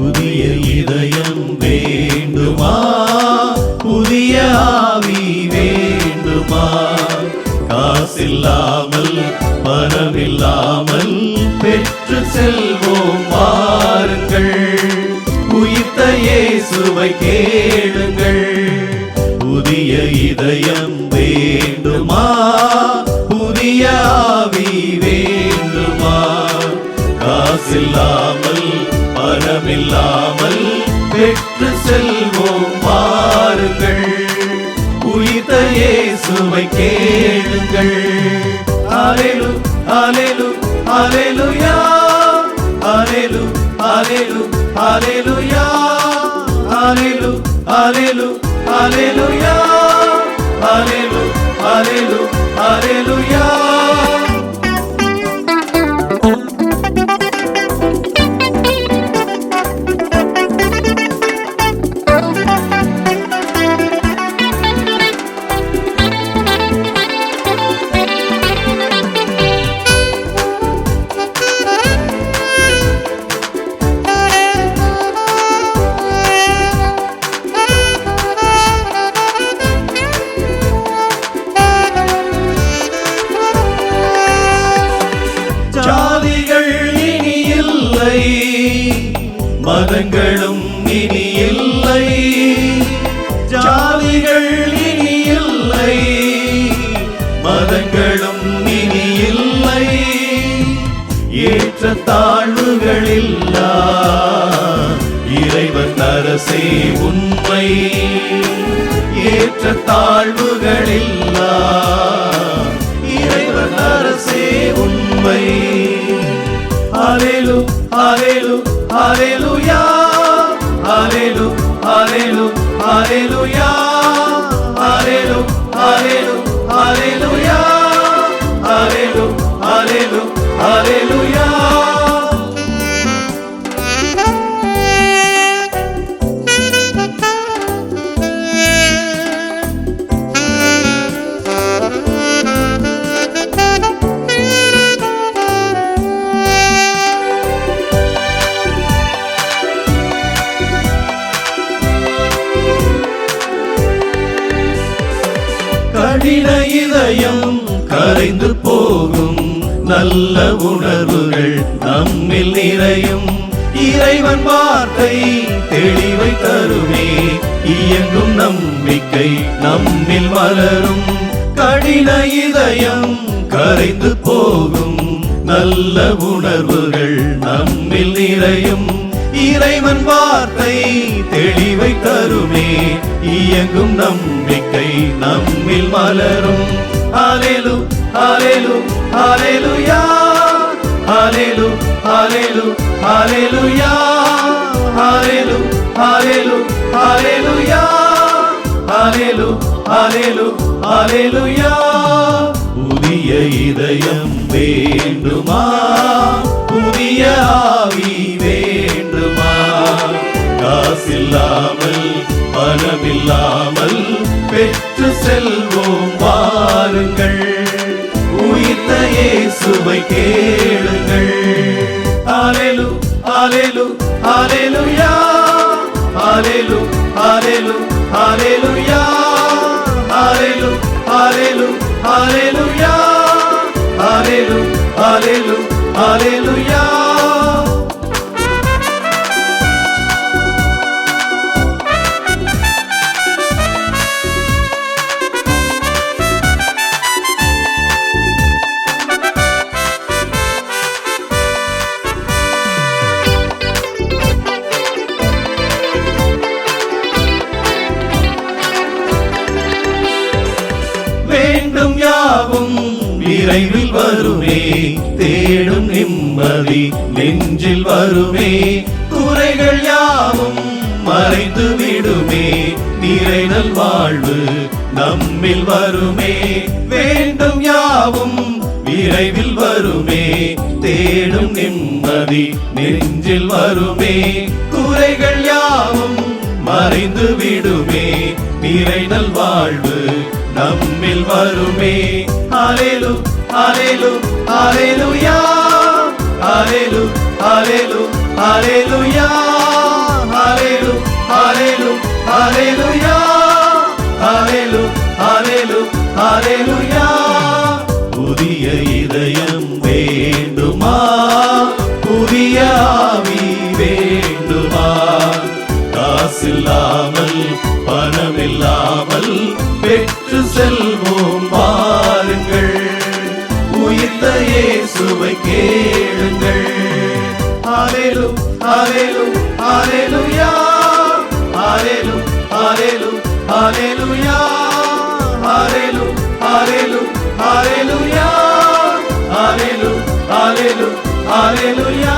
புதிய இதயம் வேண்டுமா? புதிய ஆவி வேண்டுமா? காசில்லாமல் பணமில்லாமல் பெற்று செல்வோம் வாருங்கள். உயிர்த்த இயேசுவை கேளுங்கள். புதிய இதயம் வேண்டுமா? புதிய ஆவி வேண்டுமா? காசில்லாமல் பணமில்லாமல் பெற்று செல்வோம் வாருங்கள் உயிர்த்த இயேசுவை கேளுங்கள் அலேலு அலேலு அலேலுயா அலேலு அலேலு அலேலுயா அலேலு அலேலு அலேலுயா அலேலு அலேலு மதங்களும் இனி இல்லை ஜாதிகள் இனி இல்லை மதங்களும் இனி இல்லை ஏற்ற தாழ்வுகள் இல்லா இறைவன் அரசே உண்மை. ஏற்ற தாழ்வுகள் இல்லா Hallelujah. கரைந்து போகும் நல்ல உணர்வுகள் நம்மில் நிறையும். இறைவன் வார்த்தை தெளிவை தருமே. இயங்கும் நம்பிக்கை நம்மில் மலரும். கடின இதயம் கரைந்து போகும் நல்ல உணர்வுகள் நம்மில் நிறையும். இறைவன் வார்த்தை தெளிவை தருமே. இயங்கும் நம்பிக்கை நம்மில் மலரும். அலேலு அலேலு அலேலுயா அலேலு அலேலு அலேலுயா அலேலு அலேலு அலேலுயா அலேலு அலேலு அலேலுயா புதிய இதயம் வேண்டுமா புதிய ஆவி வேண்டுமா காசில்லாமல் பணமில்லாமல் பெற்று செல்வோம் வாருங்கள் உயிர்த்த இயேசுவை கேளுங்கள் அலேலு அலேலு அலேலுயா அலேலு அலேலு அலேலுயா அலேலு அலேலு அலேலுயா அலேலு அலேலு அலேலுயா விரைவில் வருமே தேடும் நிம்மதி நெஞ்சில் வருமே. குறைகள் யாவும் மறைந்து விடுமே நிறைநல் வாழ்வு நம்மில் வருமே. வேண்டும் யாவும் விரைவில் வருமே தேடும் நிம்மதி நெஞ்சில் வருமே. குறைகள் யாவும் மறைந்து விடுமே நிறைநல் வாழ்வு நம்மில் வருமே. அலேலு அலேலு அலேலுயா அலேலு அலேலு அலேலுயா அலேலு அலேலு அலேலுயா அலேலு அலேலு அலேலுயா புதிய இதயம் வேண்டுமா? புதிய ஆவி வேண்டுமா? காசில்லாமல் பணமில்லாமல் உயிர்த்த இயேசுவை கேளுங்கள் ஆரேலு ஆரேலு ஆரேலுயா ஆரேலு ஆரேலு ஆரேலுயா ஆரேலு ஆரேலு ஆரேலுயா ஆரேலு ஆரேலு ஆரேலுயா